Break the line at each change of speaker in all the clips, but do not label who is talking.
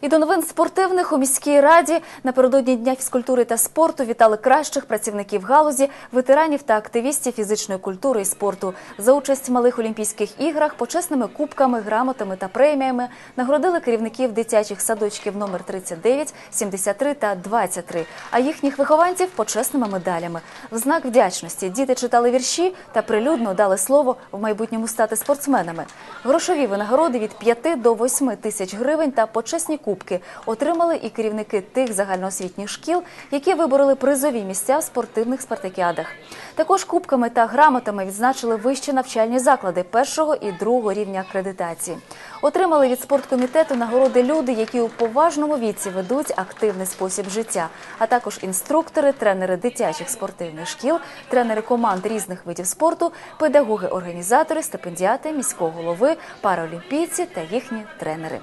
І до новин спортивних у міській раді напередодні дня фізкультури та спорту вітали кращих працівників галузі, ветеранів та активістів фізичної культури і спорту за участь в малих олімпійських іграх, почесними кубками, грамотами та преміями нагородили керівників дитячих садочків номер 39, 73 та 23, а їхніх вихованців почесними медалями. В знак вдячності діти читали вірші та прилюдно дали слово в майбутньому стати спортсменами. Грошові винагороди від 5 до 8 тисяч гривень та почесні кубки отримали і керівники тих загальноосвітніх шкіл, які вибороли призові місця в спортивних спартакіадах. Також кубками та грамотами відзначили вищі навчальні заклади першого і другого рівня акредитації. Отримали від спорткомітету нагороди люди, які у поважному віці ведуть активний спосіб життя, а також інструктори, тренери дитячих спортивних шкіл, тренери команд різних видів спорту, педагоги, організатори, стипендіати міського голови, параолімпійці та їхні тренери.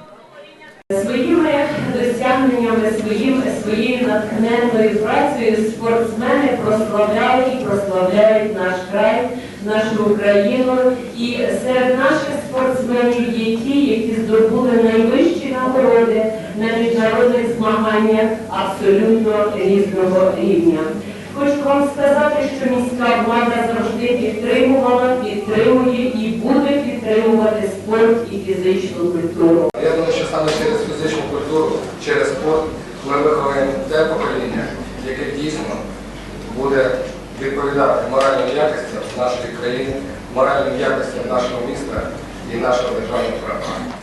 Своїми досягненнями, своїм, своєю натхненною працею спортсмени прославляють і прославляють наш край, нашу Україну. І серед наших спортсменів є ті, які здобули найвищі нагороди на міжнародних змаганнях абсолютно різного рівня. Хочу вам сказати, що міська влада завжди підтримувала, підтримує фізичну культуру.
Я думаю, що саме через фізичну культуру, через спорт ми виховуємо те покоління, яке дійсно буде відповідати моральним якостям нашої країни, моральним якостям нашого міста і нашого державного права.